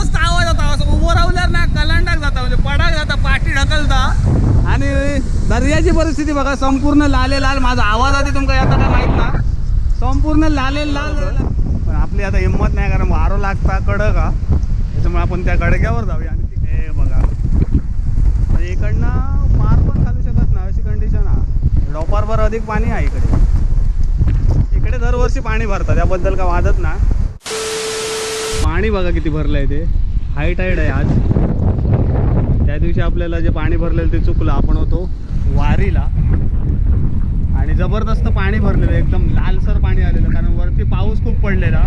जबरदस्त आवाज होता असं उभं राहल्यावर ना कलांडाक जाता म्हणजे पडाक जाता पाठी ढकलता. आणि दर्याची परिस्थिती बघा संपूर्ण लाले लाल माझा आवाज आधी तुमका येता काय माहीत ना? संपूर्ण लाले लाल. पण आपली आता हिंमत नाही कारण वारो लागता कडक हा. त्याच्यामुळे आपण त्या गडक्यावर जाऊया. आणि तिथे बघा. म्हणजे इकडनं पार पण चालू शकत ना अशी कंडिशन हा. डोपारभर अधिक पाणी आहे इकडे. इकडे दरवर्षी पाणी भरतं त्याबद्दल का वादत ना. पाणी बघा किती भरलं आहे ते. हाय टाईड आहे आज. त्या दिवशी आपल्याला जे पाणी भरलेलं ते चुकलं. आपण होतो वारीला. आणि जबरदस्त पाणी भरलेलं एकदम लालसर पाणी आलेलं कारण वरती पाऊस खूप पडलेला.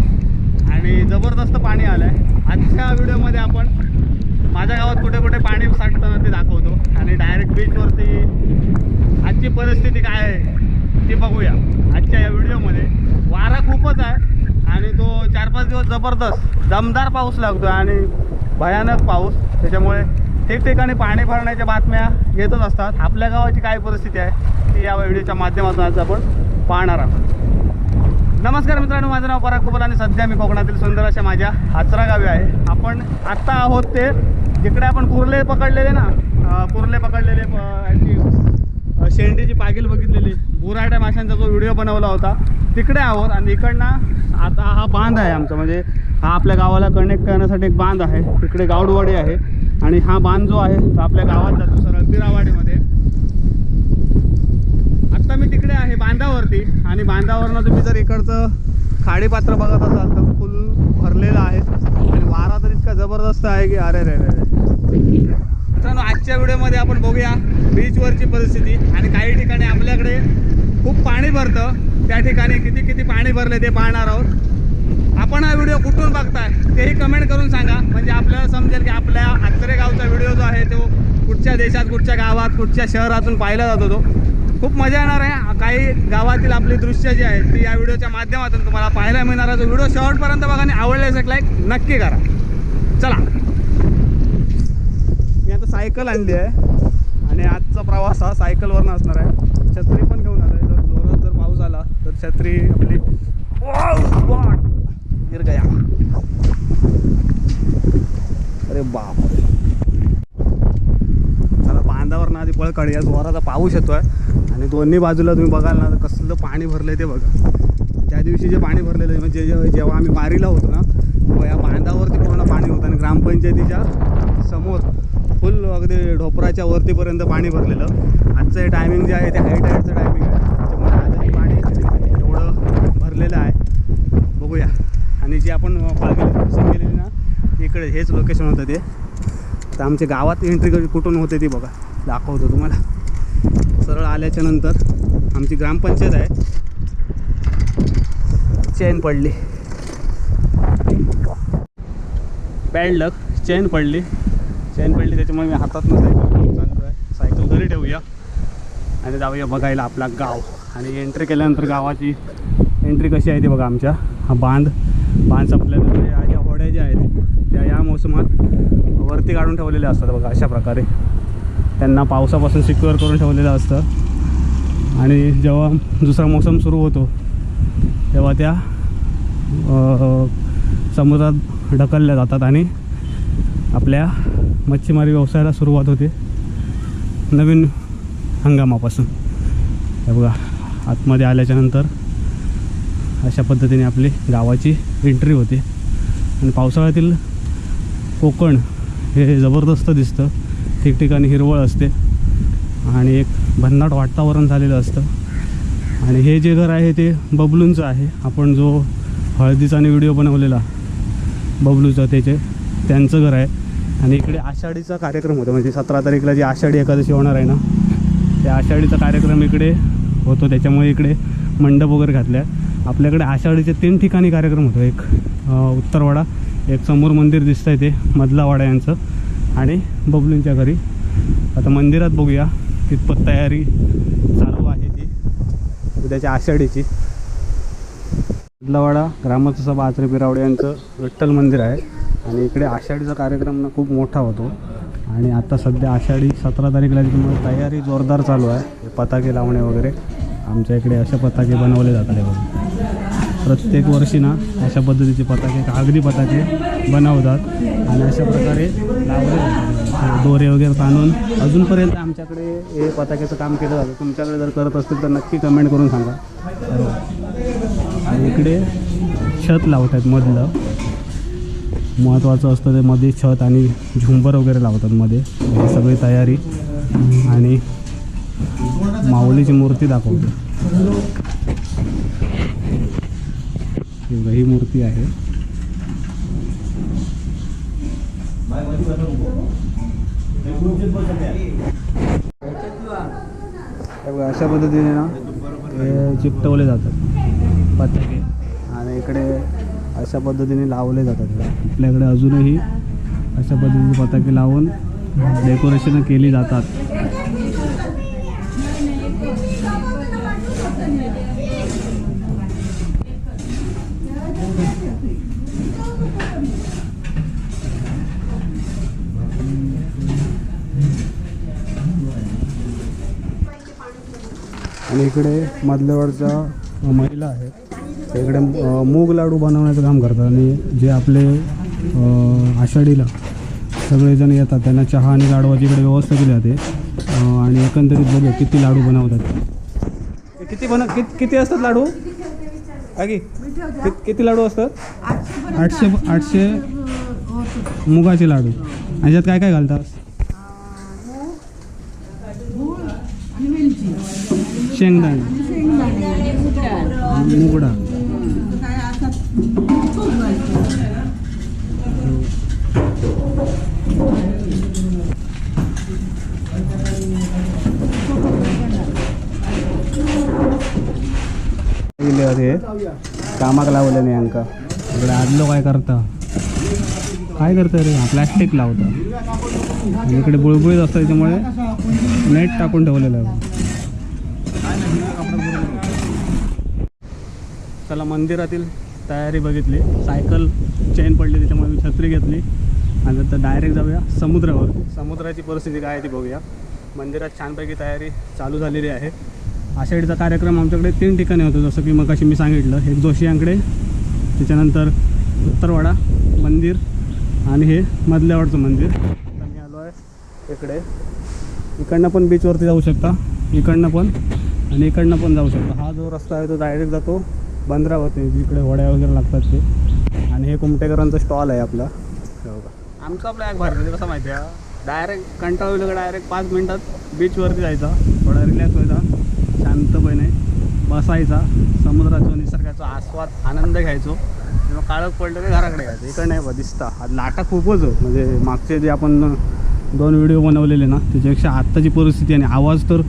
आणि जबरदस्त पाणी आलं आहे आजच्या व्हिडिओमध्ये आपण माझ्या गावात कुठे कुठे पाणी साठतं ते दाखवतो. आणि डायरेक्ट बीचवरती आजची परिस्थिती काय आहे ती बघूया. आजच्या या व्हिडिओमध्ये. वारा खूपच आहे. आणि तो चार पाच दिवस जबरदस्त दमदार पाऊस लागतो आणि भयानक पाऊस. त्याच्यामुळे ठिकठिकाणी पाणी भरण्याच्या बातम्या येतच असतात. आपल्या गावाची काय परिस्थिती आहे ती या व्हिडिओच्या माध्यमातून आज आपण पाहणार आहोत. नमस्कार मित्रांनो माझं नाव पराग कुबल आणि सध्या मी कोकणातील सुंदर अशा माझ्या हाचरा गावी आहे. आपण आत्ता आहोत ते जिकडे आपण कुर्ले पकडलेले ना कुर्ले पकडलेले याची शेंडीची पागील बघितलेली. बुराट्या माशांचा जो व्हिडिओ बनवला होता तिकडे आहोत आणि इकडनं आता हा बांध आहे आमचा. म्हणजे हा आपल्या गावाला कनेक्ट करण्यासाठी एक बांध आहे. तिकडे गावडवाडी आहे. आणि हा बांध जो आहे तो आपल्या गावात जातो सरळ तिरावाडीमध्ये आत्ता मी तिकडे आहे बांधावरती. आणि बांधावरनं तुम्ही जर इकडचं खाडीपात्र बघत असाल तर फुल भरलेलं आहे. आणि वारा तर इतका जबरदस्त आहे की अरे रे रे रे. मित्रांनो आजच्या व्हिडिओमध्ये आपण बघूया बीचवरची परिस्थिती. आणि काही ठिकाणी आपल्याकडे खूप पाणी भरतं. त्या ठिकाणी किती किती पाणी भरले ते पाहणार आहोत. आपण हा व्हिडिओ कुठून बघताय तेही कमेंट करून सांगा. म्हणजे आपल्याला समजेल की आपल्या आचरे गावचा व्हिडिओ जो आहे तो कुठच्या देशात कुठच्या गावात कुठच्या शहरातून पाहिला जातो तो. खूप मजा येणार आहे. काही गावातील आपली दृश्य जी आहेत ती या व्हिडिओच्या माध्यमातून तुम्हाला पाहायला मिळणार आहे. तो व्हिडिओ शेवटपर्यंत बघा आणि आवडल्यास एक लाईक नक्की करा. चला. मी आता सायकल आणली आहे. आणि आजचा प्रवास हा सायकलवरनं असणार आहे. छत्री पण घेऊन आला आहे जर जोरात जर पाऊस आला तर छत्री आपली गिर गया. अरे बाप चला बांधावरनं आधी पळ काढूया. जोराचा पाऊस येतोय. आणि दोन्ही बाजूला तुम्ही बघाल ना तर कसलं पाणी भरलंय ते बघा. त्या दिवशी जे पाणी भरलेलं आहे, म्हणजे जेव्हा आम्ही वारीला होतो ना तेव्हा या बांधावरती पूर्ण पाणी होतं. आणि ग्रामपंचायतीच्या समोर फुल अगदी ढोपराच्या वरतीपर्यंत पाणी भरलेलं. आजचं हे टायमिंग जे आहे ते हाय टायडचं टायमिंग आहे. भरलेलं आहे. बघूया. आणि जे आपण पालघर क्रॉसिंग केलेली ना इकडे हेच लोकेशन होतं ते. तर आमच्या गावात एंट्री कुठून होते ती बघा. दाखवतो तुम्हाला. सरळ आल्याच्यानंतर आमची ग्रामपंचायत आहे. चेन पडली. बॅड लक चेन पडली. चेन पडली त्याच्यामुळे मी हातात सायकल चालू आहे. सायकल घरी ठेवूया. आणि जाऊया बघायला आपला गाव. आणि एंट्री केल्यानंतर गावाची एंट्री कशी आहे ती बघा आमच्या. हा बांध बांध संपल्यानंतर या ज्या होड्या ज्या आहेत त्या या मोसमात वरती काढून ठेवलेल्या असतात बघा अशा प्रकारे. त्यांना पावसापासून सिक्युअर करून ठेवलेलं असतं. आणि जेव्हा दुसरा मोसम सुरू होतो तेव्हा त्या समुद्रात ढकलल्या जातात आणि आपल्या मच्छीमारी व्यवसायाला सुरुवात होते नवीन हंगामापासून. हे बघा आतमध्ये आल्याच्यानंतर अशा पद्धतीने आपली गावाची एंट्री होते. आणि पावसाळ्यातील कोकण हे जबरदस्त दिसतं. ठिकठिकाणी हिरवळ असते. आणि एक भन्नाट वातावरण झालेलं असतं. आणि हे जे घर आहे ते बबलूंचं आहे. आपण जो हळदीचा आणि व्हिडिओ बनवलेला बबलूचा त्याचे त्यांचं घर आहे. आणि इकडे आषाढीचा कार्यक्रम होतो. म्हणजे सतरा तारीखला जी आषाढी एकादशी होणार आहे ना त्या आषाढीचा कार्यक्रम इकडे होतो. त्याच्यामुळे इकडे मंडप वगैरे घातल्या. आहे आपल्याकडे आषाढीचे तीन ठिकाणी कार्यक्रम होतो. एक उत्तरवाडा एक समोर मंदिर दिसतं आहे ते मधलावाडा यांचं. आणि बबलूंच्या घरी. आता मंदिरात बघूया कितपत तयारी चालू आहे ती. उद्याच्या आषाढीची. मधलावाडा ग्रामस्थ सभा आचरे पिरावडे यांचं विठ्ठल मंदिर आहे. आणि इकडे आषाढीचा कार्यक्रम ना खूप मोठा होतो. आणि आता सध्या आषाढी सतरा तारीखला त्याच्यामुळे तयारी जोरदार चालू आहे पताके लावणे वगैरे आमच्या इकडे असे पताके बनवले जातात बघा. प्रत्येक वर्षी ना अशा पद्धतीचे पताके कागदी पताके बनवतात आणि अशा प्रकारे लावले जातात. दोरे वगैरे ताणून अजूनपर्यंत आमच्याकडे हे पताक्याचं काम केलं जातं. तुमच्याकडे जर करत असतील तर नक्की कमेंट करून सांगा. आणि इकडे छत लावत आहेत मधलं. महत्त्वाचं असतं ते मध्ये छत आणि झुंबर वगैरे लावतात मध्ये. ही सगळी तयारी आणि माऊलीची मूर्ती दाखवते. ही ही मूर्ती आहे. अशा पद्धतीने ना हे चिपटवले जातात. पताके आणि इकडे अशा पद्धतीने लावले जातात. आपल्याकडे अजूनही अशा पद्धतीने पताके लावून डेकोरेशन केली जातात. आणि इकडे मधल्यावरचा महिला आहेत. इकडे मूग लाडू बनवण्याचं काम करतात आणि जे आपले आषाढीला सगळेजण येतात त्यांना चहा आणि लाडवाची इकडे व्यवस्था केली जाते. आणि एकंदरीत बघू किती लाडू बनवतात. किती बन कित किती असतात लाडू? की? किती लाडू असतात? आठशे आठशे मुगाचे लाडू. आणि याच्यात काय काय घालतात? शेंगदाणे. मुगडा. हे कामाक लावले नाही अंका. इकडे आदलो काय करता? काय करतं रे? हा प्लॅस्टिक लावतं. इकडे बुळबुळीत असतं त्याच्यामुळे नेट टाकून ठेवलेलं आहे. चला मंदिरातील तयारी बघितली. सायकल चेन पडली त्याच्यामुळे मी छत्री घेतली. आणि नंतर डायरेक्ट जाऊया समुद्रावर. समुद्राची परिस्थिती काय आहे ती बघूया. मंदिरात छानपैकी तयारी चालू झालेली आहे. आषाढीचा कार्यक्रम आमच्याकडे तीन ठिकाणी होतो. जसं की मगाशी मी सांगितलं एक जोशीयांकडे त्याच्यानंतर उत्तरवाडा मंदिर आणि हे मधल्यावरचं मंदिर. आता मी आलो आहे इकडे. इकडनं पण बीचवरती जाऊ शकता. इकडनं पण आणि इकडनं पण जाऊ शकता. हा जो रस्ता आहे तो डायरेक्ट जातो बंदरावरती जिकडे होड्या वगैरे लागतात ते. आणि हे कुमटेकरांचा स्टॉल आहे आपला. हे बघा आमचं आपलं एक भारत कसं माहिती आहे? डायरेक्ट कंटाळलं का डायरेक्ट पाच मिनटात बीचवरती जायचा थोडा रिलॅक्स व्हायचा शांतपणे बसायचा समुद्राचा निसर्गाचा आस्वाद आनंद घ्यायचो. मग काळोख पडलं की घराकडे यायचं. इकडे नाही बा दिसता. आज लाटा खूपच हो. म्हणजे मागचे जे आपण दोन व्हिडिओ बनवलेले ना त्याच्यापेक्षा आत्ताची परिस्थिती आणि आवाज तर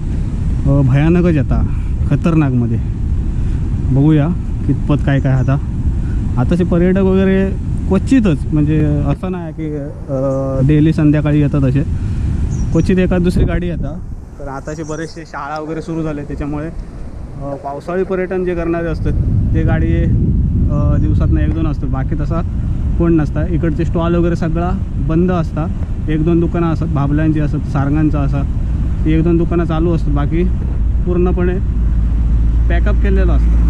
भयानकच येता खतरनाकमध्ये. बघूया कितपत काय काय आता. आताचे पर्यटक वगैरे क्वचितच म्हणजे असं नाही की डेली संध्याकाळी येतात असे. क्वचित एखाद दुसरी गाडी येतात तर आताचे बरेचसे शाळा वगैरे सुरू झाले त्याच्यामुळे पावसाळी पर्यटन जे करणारे असतात ते गाडी दिवसातनं एक दोन असतात. बाकी तसा कोण नसता. इकडचे स्टॉल वगैरे सगळा बंद असतात एक दोन दुकानं असतात भाबल्यांची असतात सारंगांचं असं. एक दोन दुकानं चालू असतात. बाकी पूर्णपणे पॅकअप केलेलं असतं.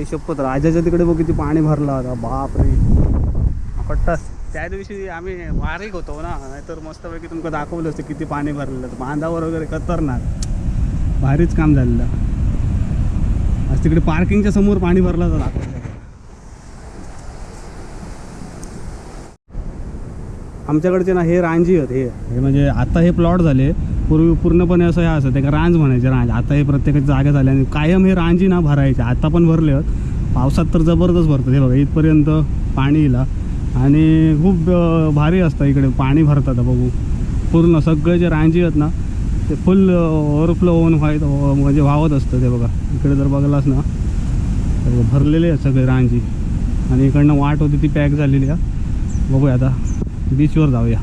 आई शपथ राजाच्या तिकडे बघ किती पाणी भरलं होता बाप रे कट्टा त्या दिवशी आम्ही वारीक होतो ना नाहीतर मस्तपैकी तुमका दाखवलं असतं किती पाणी भरलेलं बांधावर वगैरे खतरनाक. भारीच काम झालेलं. आज तिकडे पार्किंगच्या समोर पाणी भरलं तर दाखवलं. आमच्याकडचे ना हे रांजी आहेत हे. हे म्हणजे आता हे प्लॉट झाले. पूर्वी पूर्णपणे असं हे असं ते रांज म्हणायचे रांज. आता हे प्रत्येकाची जागा झाली आणि कायम हे रांजी ना भरायचे. आता पण भरले आहेत. पावसात तर जबरदस्त भरतात. हे बघा इथपर्यंत पाणी येला आणि खूप भारी असतं इकडे. पाणी भरतात बघू. पूर्ण सगळे जे रांजी आहेत ना ते फुल ओव्हरफ्लो होऊन व्हायत म्हणजे वाहत असतं ते बघा. इकडे जर बघलास ना तर भरलेले आहेत सगळे रांजी. आणि इकडनं वाट होती ती पॅक झालेली आहे. बघूया आता बीचवर जाऊया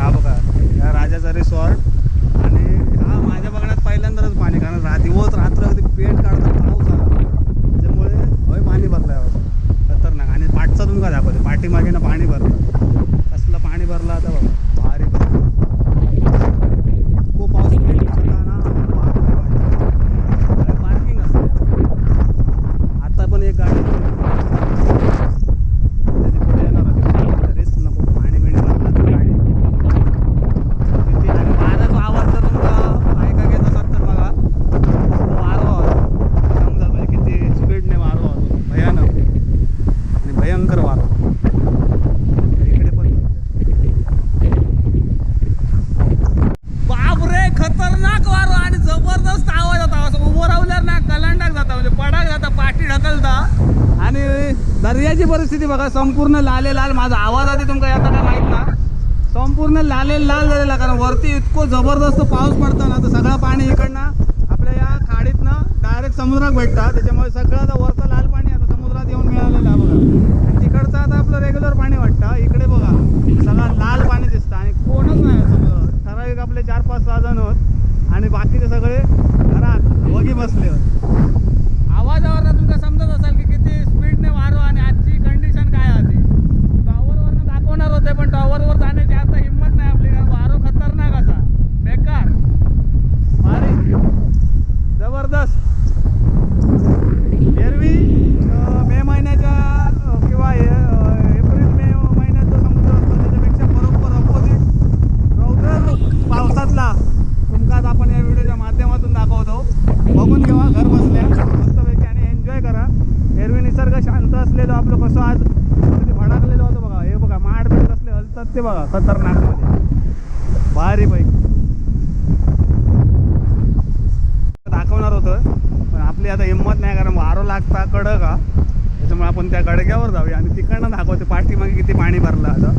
हा बघा या राजाचा रिसॉर्ट आणि हा माझ्या बघण्यात पहिल्यांदाच पाणी कारण रा दिवस रात्र अगदी पेट काढता पाऊस आला त्याच्यामुळे होय पाणी भरलं आहे खतरनाक आणि पाठचा तुमका दाखवते पाठीमागे ना पाणी भरलं कसलं पाणी भरलं आता बघा भारी भरलं दर्याची परिस्थिती बघा संपूर्ण लाले लाल. माझा आवाज आधी तुमका येता काय माहीत ना? संपूर्ण लाले लाल झालेला कारण वरती इतकं जबरदस्त पाऊस पडतो ना तर सगळं पाणी इकडनं आपल्या या खाडीतनं डायरेक्ट समुद्रात भेटतात. त्याच्यामुळे सगळं आता वरचं लाल पाणी आता समुद्रात येऊन मिळालेलं आहे बघा. आणि तिकडचं आता आपलं रेग्युलर पाणी वाटतं. इकडे बघा सगळं लाल पाणी दिसतं. आणि कोणच नाही समुद्रात. ठराविक आपले चार पाच सहा जण होत आणि बाकीचे सगळे घरात वगी बसले होत आवाजावर तुमका समजत असेल की किती स्पीडने वारो आणि आजची कंडिशन काय होती? टॉवरवरनं दाखवणार होते पण टॉवरवर जाण्याची आता हिंमत नाही आपली कारण वारो खतरनाक असा. बेकार. भारी. जबरदस्त एरवी अं, मे महिन्याच्या अं, किंवा ए- अं, एप्रिल मे महिन्यात जो समुद्र असतो त्याच्यापेक्षा बरोबर अपोजिट रौद्र रूप पावसातला तुमका आज आपण या व्हिडिओच्या माध्यमातून दाखवतो बघून घेवा घर बसल्या मस्तपैकी आणि एन्जॉय करा एरवी निसर्ग शांत असलेलं आपलं कसं आज वरती भडाकलेलं होतं बघा हे बघा माड बीड कसले हलतात ते बघा खतरनाकमध्ये. भारी बाईक दाखवणार होतं पण आपली आता हिंमत नाही कारण वारो लागता कडक हा. त्याच्यामुळे आपण त्या गडग्यावर जाऊया आणि तिकडनं दाखवते पाठीमागे किती पाणी भरलं आता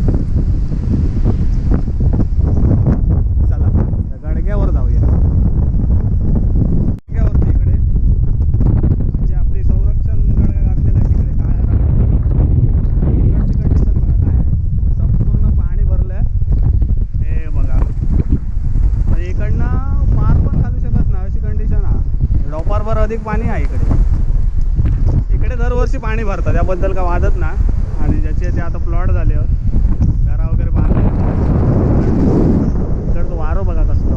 चला त्या गडग्यावर जाऊया गडग्यावरती इकडे म्हणजे आपली संरक्षण गडगा घातलेला आहे तिकडे काय आहे इकडची कंडिशन बघा काय आहे संपूर्ण पाणी भरलंय हे बघा म्हणजे इकडनं पार पण चालू शकत नाही अशी कंडिशन हा डोपारभर अधिक पाणी आहे इकडे इकडे दरवर्षी पाणी भरतात. त्याबद्दल का वादत ना. आणि ज्याचे ते आता प्लॉट झाले घरा वगैरे बांधले इकडचं वारो बघा कसं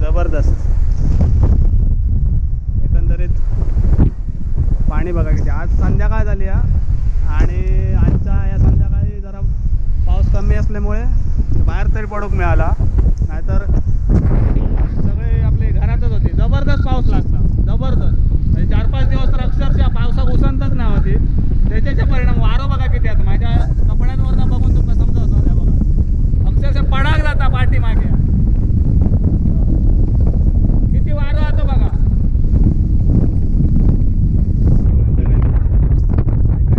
जबरदस्त एकंदरीत पाणी बघा किती आज संध्याकाळ झाली हा आणि आजचा या संध्याकाळी जरा पाऊस कमी असल्यामुळे बाहेर तरी पडूक मिळाला नाहीतर सगळे आपले घरातच होते जबरदस्त पाऊस लागला जबरदस्त म्हणजे चार पाच दिवस तर अक्षरशः पावसात उसंतच नाही होती त्याच्याचे परिणाम वारं बघा किती आता माझ्या कपड्यांवरनं बघून तुमका समजत होतं हे बघा अक्षरशः पडाक जाता पाठीमागे किती वारं होतं बघा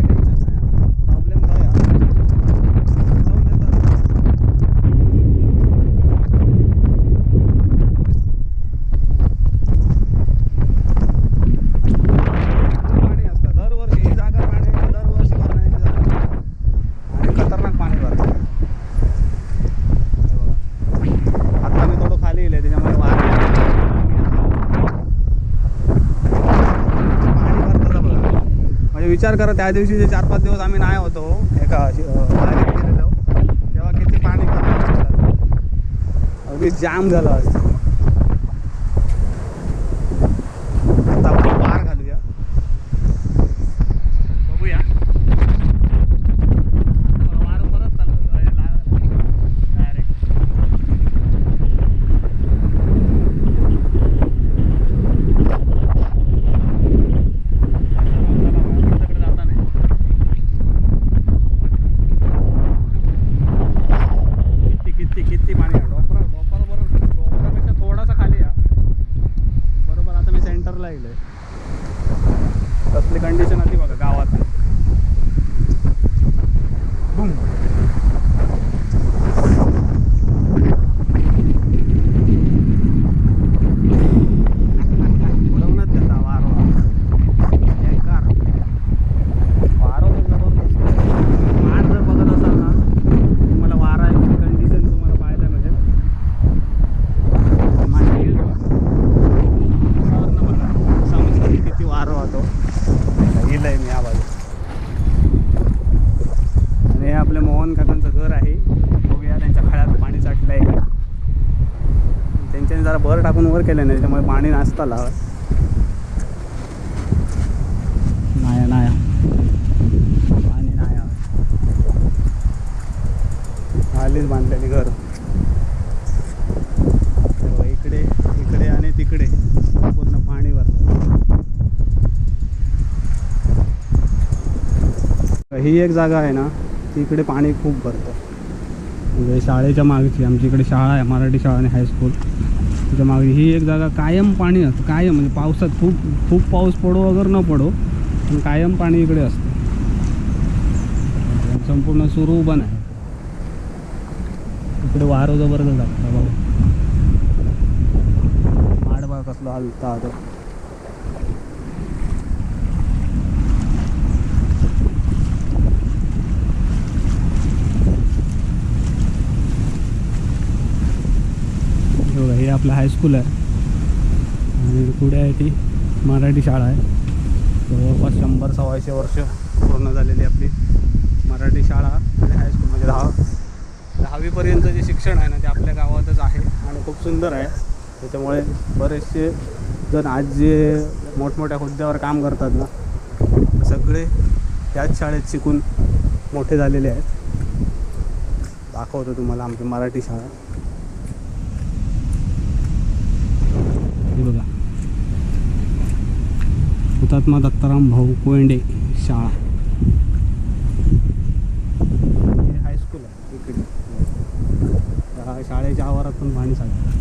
प्रॉब्लेम काय आहे? जाऊन देतात. पाणी असतं दरवर्षी ही जागा पाण्याची दरवर्षी भरण्याची जागा आणि खतरनाक पाणी भरतं हे बघा. आता मी थोडं खाली गेले त्याच्यामुळे वारा पाणी भरतं बघा म्हणजे विचार करा त्या दिवशी जे चार पाच दिवस आम्ही नाही होतो एका तेव्हा किती पाणी अगदी जाम झालं असतं आता आपण पार घालूया बघूया वार परत चाललं डायरेक्ट जाता नाही किती किती किती पाणी आहे डोपरा डोपरावर डोपरापेक्षा थोडासा खाली आहे बरोबर आता मी सेंटरला येईल कसली कंडिशन आली बघा गावात बुम उडवूनच देता वारो बेकार वारो तर जबरदस्त माठ जर बघत असाल ना तुम्हाला वाराची कंडिशन तुम्हाला पाहायला मिळेल माझी हिल वरनं बघा समुद्रात किती वारं वाहतो हिल आहे मी या बाजू आणि हे आपल्या मोहन काकांचं घर आहे बघूया त्यांच्या खळ्यात पाणी साठलं आहे का त्यांच्याने जरा भर केलं नाही त्याच्यामुळे पाणी नाचता नाही नाया नाया. पाणी नाया. आलीच बांधलेली घर. इकडे इकडे आणि तिकडे पूर्ण पाणी भरतं ही एक जागा आहे ना तिकडे पाणी खूप भरतं. म्हणजे शाळेच्या मागची आमच्या इकडे शाळा आहे मराठी शाळा आणि हायस्कूल त्याच्यामागे ही एक जागा कायम पाणी असतं. कायम म्हणजे पावसात खूप खूप पाऊस पडो वगैरे न पडो पण कायम पाणी इकडे असतं. संपूर्ण सुरू पण आहे. इकडे वारं जबरदस्त लागतं बाबा माड कसलं हलता आता हे बघा हे आपलं हायस्कूल आहे. आणि पुढे आहे ती मराठी शाळा आहे. जवळपास शंभर सव्वाशे वर्ष पूर्ण झालेली आपली मराठी शाळा आणि हायस्कूल म्हणजे दहा दहावीपर्यंत जे शिक्षण आहे ना ते आपल्या गावातच आहे आणि खूप सुंदर आहे. त्याच्यामुळे बरेचसे जण आज जे मोठमोठ्या हुद्द्यावर काम करतात ना सगळे त्याच शाळेत शिकून मोठे झालेले आहेत. दाखवतो तुम्हाला आमची मराठी शाळा. हे बघा. हुतात्मा दत्ताराम भाऊ कोयंडे शाळा. हे हायस्कूल आहे इकडे. शाळेच्या आवारात पण पाणी चालतं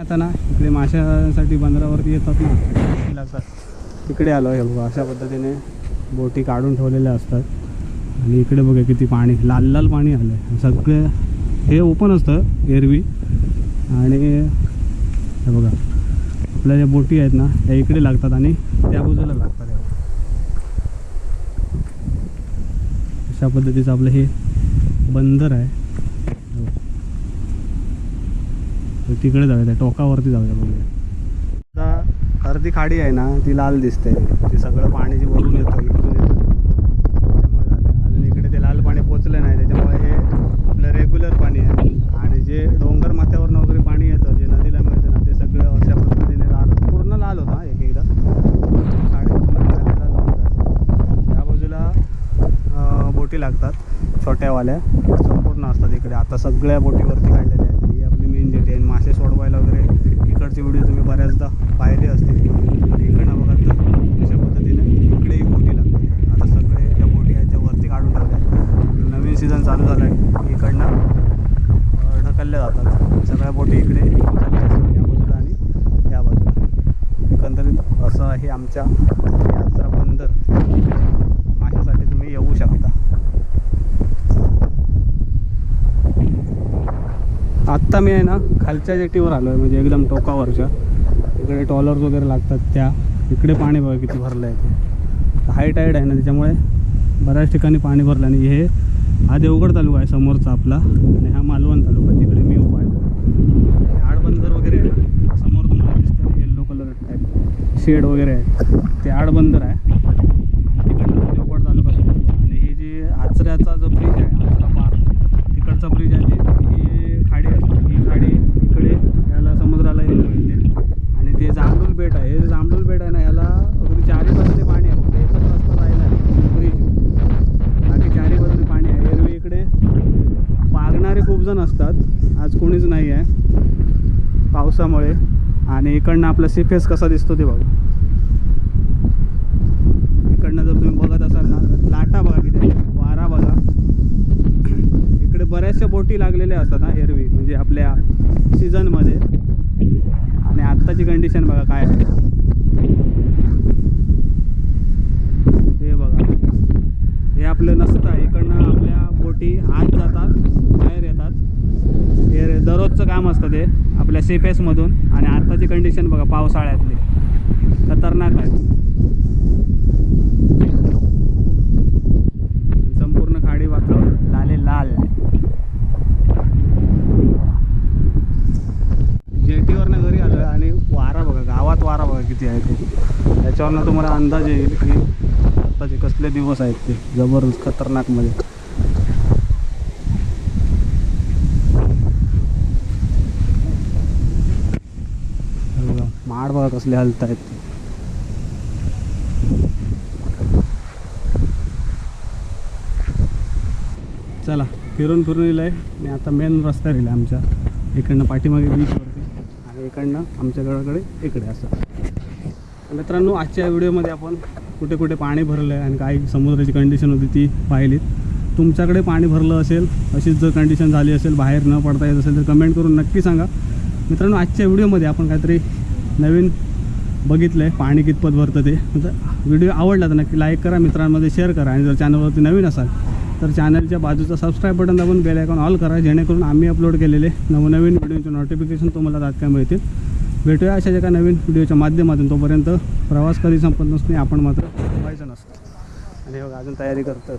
आता ना इकडे माशासाठी बंदरावरती येतात ना. लागतात तिकडे आलो हे बघा अशा पद्धतीने बोटी काढून ठेवलेल्या असतात. आणि इकडे बघा किती पाणी लाल लाल पाणी आलं आहे सगळे हे ओपन असतं एरवी. आणि हे बघा आपल्या ज्या बोटी आहेत ना त्या इकडे लागतात आणि त्या बाजूला लागतात. अशा पद्धतीचं आपलं हे बंदर आहे. तिकडे जाऊया त्या टोकावरती जाऊया बघूया. आता अर्धी खाडी आहे ना ती लाल दिसते. ती सगळं पाणी जे वरून येतं इकडून येतं त्याच्यामुळे झालं अजून इकडे ते लाल पाणी पोचलं नाही त्याच्यामुळे हे आपलं रेग्युलर पाणी आहे आणि जे डोंगर माथ्यावरनं वगैरे पाणी येतं जे नदीला मिळतं ना ते सगळं अशा पद्धतीने लाल पूर्ण लाल होता एक एकदा खाडी पूर्ण लाल लाल होऊन जाते. या बाजूला अं, बोटी लागतात छोट्यावाल्या संपूर्ण असतात इकडे. आता सगळ्या बोटीवरती काढलेल्या आहेत. ही आपली मेन जेटी आहे. मासे सोडवायला वगैरे इकडचे व्हिडिओ तुम्ही बऱ्याचदा पाहिले असतील. आणि इकडनं बघा तर अशा पद्धतीने इकडेही बोटी लागते आता सगळे ज्या बोटी आहेत त्या वरती काढून ठेवल्या नवीन सीझन चालू झाला आहे इकडनं ढकलल्या जातात. सगळ्या बोटी इकडे या बाजूला आणि या बाजूला. एकंदरीत असं आहे आमच्या यात्रा बंदर माझ्यासाठी तुम्ही येऊ शकता आत्ता मी आहे ना खालच्या जेटीवर आलो आहे म्हणजे एकदम टोकावरच्या. इकडे टॉलर्स वगैरे लागतात त्या. इकडे पाणी बघा किती भरलं आहे ते हाय टाईड आहे ना त्याच्यामुळे बऱ्याच ठिकाणी पाणी भरलं आणि हे हा देवगड तालुका आहे समोरचा आपला. आणि हा मालवण तालुका तिकडे मी उभा आहे. आडबंदर वगैरे आहे ना समोर तुम्हाला दिसतं येल्लो कलर टाईप शेड वगैरे आहे. ते आडबंदर आहे आणि तिकडनं देवगड तालुका सुरू होतो आणि ही जी आचऱ्याचा जो ब्रिज आहे आचरा पार तिकडचा ब्रिज आहे ती ही खाडी असते ही खाडी इकडे याला समुद्राला येऊन मिळते आणि ते जांभूल बेट आहे हे जे जांभूल बेट आहे ना याला अगदी चारी बाजूने पाणी आहे फक्त एकच रस्ता राहिला आहे ब्रिज बाकी चारी बाजूने पाणी आहे एरवी इकडे पागणारे खूप जण असतात. आज कोणीच नाही आहे पावसामुळे. आणि इकडनं आपला सीफेस कसा दिसतो ते बघा. इकडनं जर तुम्ही बघत असाल ना तर लाटा बघा किती. वारा बघा. इकडे बऱ्याचशा बोटी लागलेल्या असतात ना एरवी. म्हणजे आपल्या सीझनमध्ये. आणि आत्ताची कंडिशन बघा काय आहे. हे बघा. हे आपलं नसतं. इकडनं आपल्या बोटी आत जातात. बाहेर हे दररोजचं काम असतं ते आपल्या सेफेसमधून आणि आत्ताची कंडिशन बघा पावसाळ्यातली. खतरनाक आहे. संपूर्ण खाडी वाकड लाले लाल. जेटीवरनं घरी आलं आणि वारा बघा गावात वारा बघा किती आहे ते. त्याच्यावरनं तुम्हाला अंदाज येईल की आत्ताचे कसले दिवस आहेत ते. जबरदस्त खतरनाकमध्ये हे बघा, माड बघा कसले हलत आहेत चला फिरून फिरून येईल आहे आणि आता मेन रस्ता येईल आमच्या. इकडनं पाठीमागे बीचवरती आणि इकडनं आमच्या घराकडे इकडे असं. मित्रांनो आजच्या व्हिडिओमध्ये आपण कुठे कुठे पाणी भरलं आहे आणि काही समुद्राची कंडिशन होती ती पाहिलीत. तुमच्याकडे पाणी भरलं असेल अशीच जर कंडिशन झाली असेल बाहेर न पडता येत असेल तर कमेंट करून नक्की सांगा. मित्रांनो आजच्या व्हिडिओमध्ये आपण काहीतरी नवीन बघितलं आहे पाणी कितपत भरतं ते. तर व्हिडिओ आवडला तर नक्की लाईक करा मित्रांमध्ये शेअर करा. आणि जर चॅनलवरती नवीन असाल तर चॅनलच्या बाजूचा सबस्क्राईब बटन दाबून बेल आयकॉन ऑल करा. जेणेकरून आम्ही अपलोड केलेले नवनवीन व्हिडिओचे नोटिफिकेशन तुम्हाला तात्काळ मिळतील. भेटूया अशाच एका नवीन व्हिडिओच्या माध्यमातून. तोपर्यंत प्रवास कधी संपत नसणे आपण मात्र व्हायचं नसतं. आणि बघा अजून तयारी करतात.